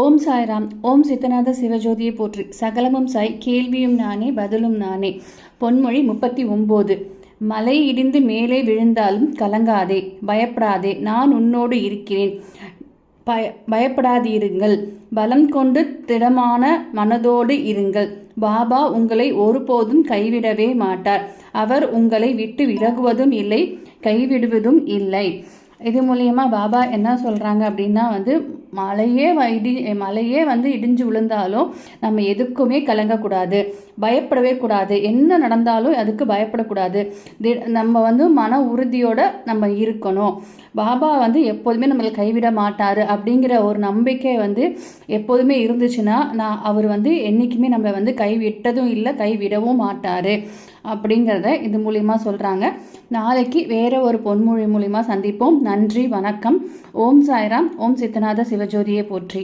ஓம் சாய்ராம் ஓம் சித்தநாத சிவஜோதியை போற்றி. சகலமும் சாய் கேள்வியும் நானே பதிலும் நானே. பொன்மொழி முப்பத்தி ஒம்போது மலை இடிந்து மேலே விழுந்தாலும் கலங்காதே பயப்படாதே நான் உன்னோடு இருக்கிறேன். பய பயப்படாதீருங்கள். பலம் கொண்டு திடமான மனதோடு இருங்கள். பாபா உங்களை ஒருபோதும் கைவிடவே மாட்டார். அவர் உங்களை விட்டு விலகுவதும் இல்லை கைவிடுவதும் இல்லை. இது மூலியமாக பாபா என்ன சொல்கிறாங்க அப்படின்னா வந்து மலையே வ- இடி மலையே வந்து இடிஞ்சு விழுந்தாலும் நம்ம எதுக்குமே கலங்கக்கூடாது. பயப்படவே கூடாது. என்ன நடந்தாலும் அதுக்கு பயப்படக்கூடாது. தி- நம்ம வந்து மன உறுதியோட நம்ம இருக்கணும். பாபா வந்து எப்போதுமே நம்மளை கைவிட மாட்டார் அப்படிங்கிற ஒரு நம்பிக்கை வந்து எப்போதுமே இருந்துச்சுன்னா நான் அவர் வந்து என்றைக்குமே நம்மளை வந்து கைவிட்டதும் இல்லை கைவிடவும் மாட்டார் அப்படிங்கிறத இது மூலிமா சொல்கிறாங்க நாளைக்கு வேற ஒரு பொன்மொழி மூலிமா சந்திப்போம். நன்றி வணக்கம். ஓம் சாய்ராம். ஓம் சித்தநாத சிவஜோதியை போற்றி.